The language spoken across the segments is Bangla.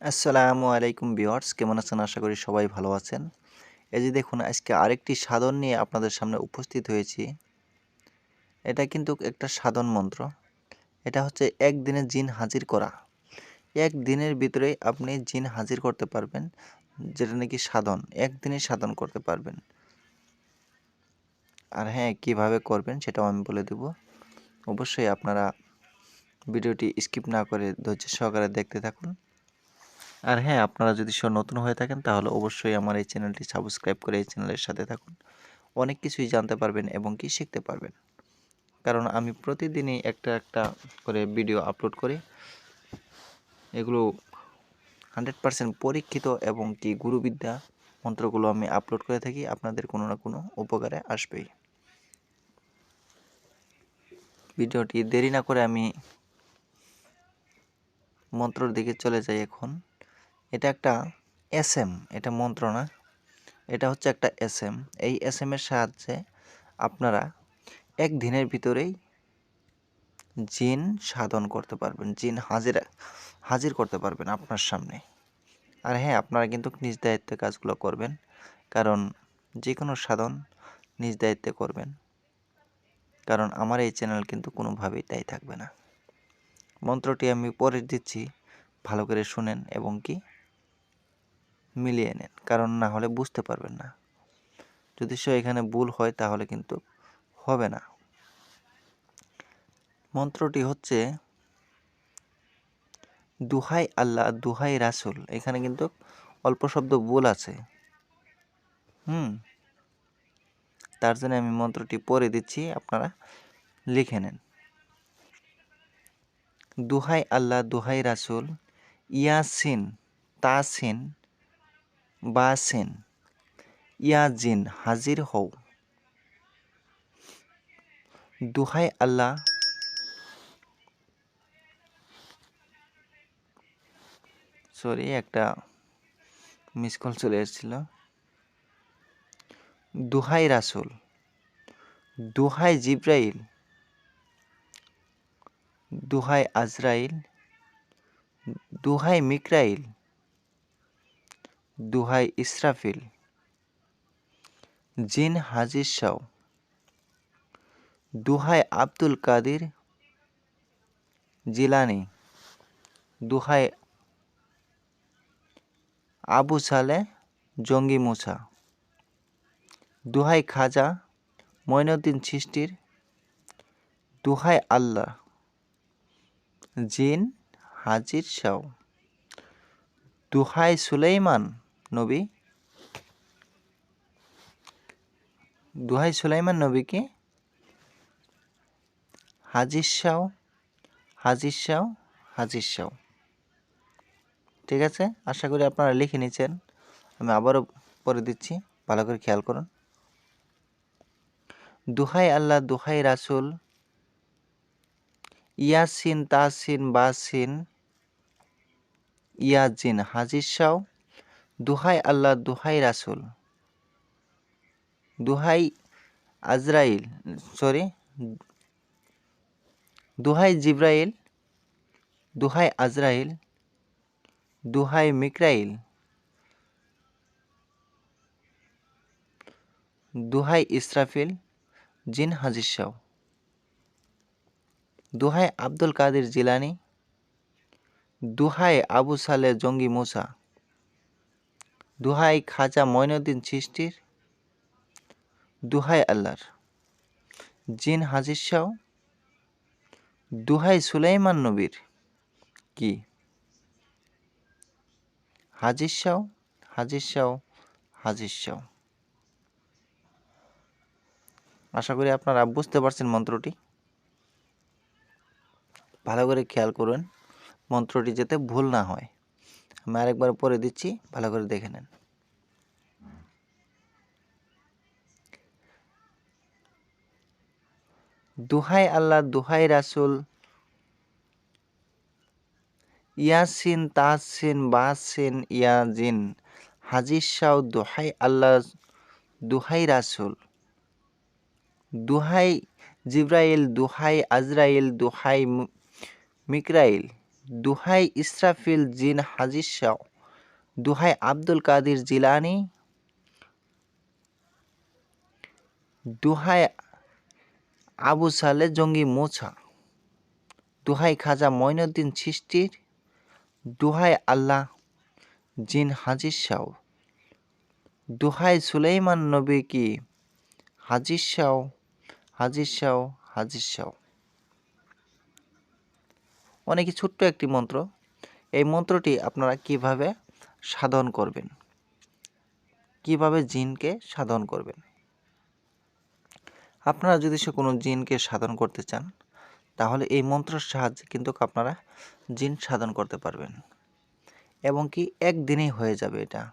আসসালামু আলাইকুম ভিউয়ার্স, কেমন আছেন? আশা করি সবাই ভালো আছেন। এই যে দেখুন, আজকে আরেকটি সাধন নিয়ে আপনাদের সামনে উপস্থিত হয়েছি। এটা কিন্তু একটা সাধন মন্ত্র। এটা হচ্ছে একদিনে জিন হাজির করা। এক দিনের ভিতরে আপনি জিন হাজির করতে পারবেন, যেটা নাকি সাধন। একদিনে সাধন করতে পারবেন। আর হ্যাঁ কীভাবে করবেন সেটাও আমি বলে দেব। অবশ্যই আপনারা ভিডিওটি স্কিপ না করে ধৈর্য সহকারে দেখতে থাকুন। আর হ্যাঁ আপনারা যদি সব নতুন হয়ে থাকেন, তাহলে অবশ্যই আমার এই চ্যানেলটি সাবস্ক্রাইব করে এই চ্যানেলের সাথে থাকুন। অনেক কিছুই জানতে পারবেন এবং কি শিখতে পারবেন। কারণ আমি প্রতিদিনই একটা একটা করে ভিডিও আপলোড করি। এগুলো হান্ড্রেড পারসেন্ট পরীক্ষিত এবং কি গুরুবিদ্যা মন্ত্রগুলো আমি আপলোড করে থাকি, আপনাদের কোনো না কোনো উপকারে আসবেই। ভিডিওটি দেরি না করে আমি মন্ত্রর দিকে চলে যাই এখন। এটা একটা এস এম এটা মন্ত্র না। এটা হচ্ছে একটা এস এম এই এস এম এর সাহায্যে আপনারা এক দিনের ভিতরেই জিন সাধন করতে পারবেন, জিন হাজির হাজির করতে পারবেন আপনার সামনে। আর হ্যাঁ আপনারা কিন্তু নিজ দায়িত্বে কাজগুলো করবেন, কারণ যে কোনো সাধন নিজ দায়িত্বে করবেন, কারণ আমার এই চ্যানেল কিন্তু কোনোভাবেই তাই থাকবে না। মন্ত্রটি আমি পরে দিচ্ছি। ভালো করে শুনেন এবং কি মিলিয়ে নেন, কারণ না হলে বুঝতে পারবেন না। যদি সে এখানে ভুল হয়, তাহলে কিন্তু হবে না। মন্ত্রটি হচ্ছে, দুহাই আল্লাহ, দুহাই রাসুল। এখানে কিন্তু অল্প শব্দ ভুল আছে। হুম। তার জন্য আমি মন্ত্রটি পড়ে দিচ্ছি, আপনারা লিখে নেন। দুহাই আল্লাহ, দুহাই রাসুল। ইয়াসিন, তাসিন। বাসিন ইয়াজিন হাজির হও। দুহাই আল্লাহ। সরি একটা মিস কল চলে এসেছিল। দুহাই রাসুল। দুহাই জিব্রাইল। দুহাই আজরাইল। দুহাই মিকরাইল দুহাই ইসরাফিল। জিন হাজির শাও দুহাই আব্দুল কাদির জিলানি। দুহাই আবু সালে জঙ্গি মুসা দুহাই খাজা মঈনুদ্দিন সৃষ্টির। দুহাই আল্লাহ। জিন হাজির শাও দুহাই সুলাইমান নবী? দুহাই সুলাইমান নবীকে হাজির শাও হাজির শাও হাজির শাও ঠিক আছে? আশা করি আপনারা লিখে নিচ্ছেন আমি আবারও পরে দিচ্ছি। ভালো করে খেয়াল করুন। দুহাই আল্লাহ, দুহাই রাসুল। ইয়াসিন, তাসিন, বাসিন। ইয়াজিন হাজির শাও দুহাই আল্লাহ, দুহাই রাসুল। দুহাই আজরাইল সরি দুহাই জিব্রাইল, দুহাই আজরাইল, দুহাই মিকরাইল দুহাই ইসরাফিল, জিন হাজির দুহাই আব্দুল কাদের জিলানি, দুহাই আবু সালে জঙ্গি মুসা। দুহাই খাজা মঈনুদ্দিন সৃষ্টির দুহাই আল্লাহর। জিন হাজির শাহ, দুহাই সুলাইমান নবীর। কি? হাজির শাহ হাজির শাহ হাজির শাহ। আশা করি আপনারা বুঝতে পারছেন মন্ত্রটি। ভালো করে খেয়াল করুন, মন্ত্রটি যাতে ভুল না হয়। আমি আরেকবার পরে দিচ্ছি, ভালো করে দেখে নেন। দুহাই আল্লাহ, দুহাই রাসুল, ইয়াসিন, তাহসিন বাসিন ইয়াজিন, হাজির শাহ, দোহাই আল্লাহ, দুহাই রাসুল, দুহাই জিব্রাইল, দুহাই আজরাইল, দুহাই মিকরাইল। দুহাই ইসরাফিল জিন হাজির শাহ, দুহাই আব্দুল কাদির জিলানি, দুহাই আবু সালে জঙ্গি মোছা, দুহাই খাজা মঈনুদ্দিন চিস্তির দুহাই আল্লাহ জিন হাজির শাহ, দুহাই সুলাইমান নবী কি হাজির শাহ হাজির শাহ হাজির শাহ। অনেকই ছোট্ট একটি মন্ত্র। এই মন্ত্রটি আপনারা কীভাবে সাধন করবেন? কীভাবে জিনকে সাধন করবেন? আপনারা যদি সে কোনো জিনকে সাধন করতে চান, তাহলে এই মন্ত্রের সাহায্যে কিন্তু আপনারা জিন সাধন করতে পারবেন। এবং কি একদিনেই হয়ে যাবে এটা।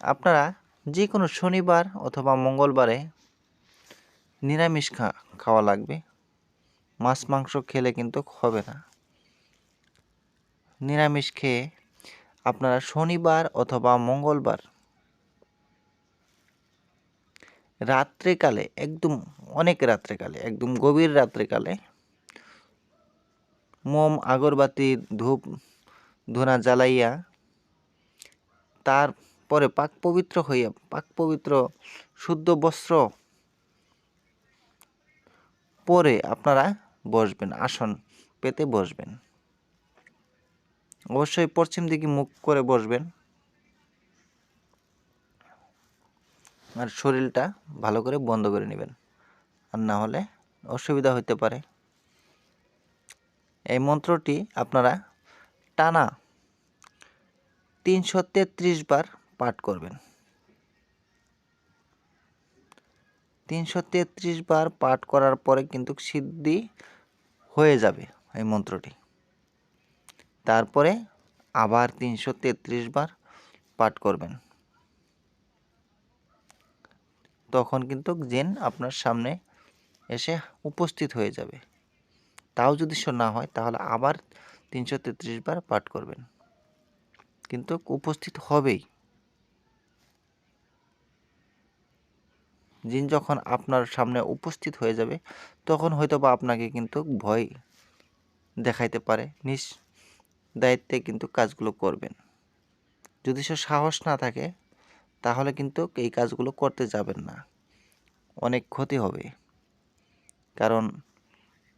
আপনারা যে কোনো শনিবার অথবা মঙ্গলবারে নিরামিষ খাওয়া লাগবে। মাছ মাংস খেলে কিন্তু হবে না। নিরামিষ খেয়ে আপনারা শনিবার অথবা মঙ্গলবার রাত্রেকালে, একদম অনেক রাত্রেকালে, একদম গভীর রাত্রেকালে মোম, আগরবাতি, ধূপ, ধুনা জ্বালাইয়া তারপরে পাক পবিত্র হইয়া, পাক পবিত্র শুদ্ধ বস্ত্র পরে আপনারা বসবেন, আসন পেতে বসবেন। অবশ্যই পশ্চিম দিকে মুখ করে বসবেন। আর শরীরটা ভালো করে বন্ধ করে নেবেন। আর না হলে অসুবিধা হতে পারে। এই মন্ত্রটি আপনারা টানা তিনশো তেত্রিশ বার পাঠ করবেন। তিনশো তেত্রিশ বার পাঠ করার পরে কিন্তু সিদ্ধি হয়ে যাবে এই মন্ত্রটি। তারপরে আবার তিনশো তেত্রিশ বার পাঠ করবেন। তখন কিন্তু জেন আপনার সামনে এসে উপস্থিত হয়ে যাবে। তাও যদি না হয়, তাহলে আবার তিনশো তেত্রিশ বার পাঠ করবেন। কিন্তু উপস্থিত হবেই। জিন যখন আপনার সামনে উপস্থিত হয়ে যাবে, তখন হয়তো বা আপনাকে কিন্তু ভয় দেখাইতে পারে। নিজ দায়িত্বে কিন্তু কাজগুলো করবেন। যদি সে সাহস না থাকে, তাহলে কিন্তু এই কাজগুলো করতে যাবেন না। অনেক ক্ষতি হবে। কারণ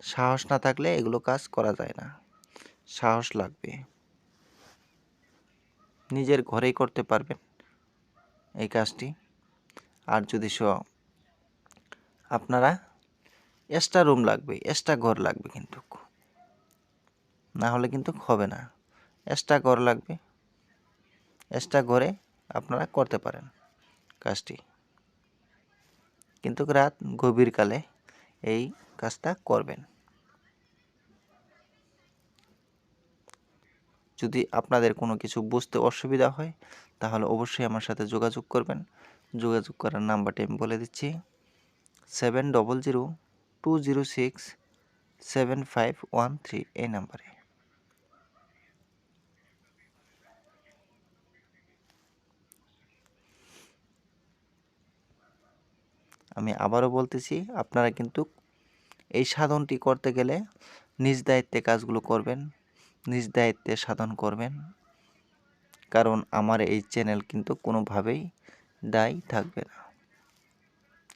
সাহস না থাকলে এগুলো কাজ করা যায় না। সাহস লাগবে। নিজের ঘরেই করতে পারবেন এই কাজটি। আর যদি স আপনারা এক্সট্রা রুম লাগবে এক্সট্রা ঘর লাগবে কিন্তু। না হলে কিন্তু হবে না। এক্সট্রা ঘর লাগবে এক্সট্রা ঘরে আপনারা করতে পারেন কাজটি। কিন্তু রাত গভীর কালে এই কাজটা করবেন। যদি আপনাদের কোনো কিছু বুঝতে অসুবিধা হয়, তাহলে অবশ্যই আমার সাথে যোগাযোগ করবেন। যোগাযোগ করার নাম্বারটি আমি বলে দিচ্ছি। Seven double zero two zero six seven five one three এই নাম্বারে। আমি আবারও বলতেছি, আপনারা কিন্তু এই সাধনটি করতে গেলে নিজ দায়িত্বে কাজগুলো করবেন, নিজ দায়িত্বে সাধন করবেন। কারণ আমার এই চ্যানেল কিন্তু কোনোভাবেই দায়ী থাকবে না।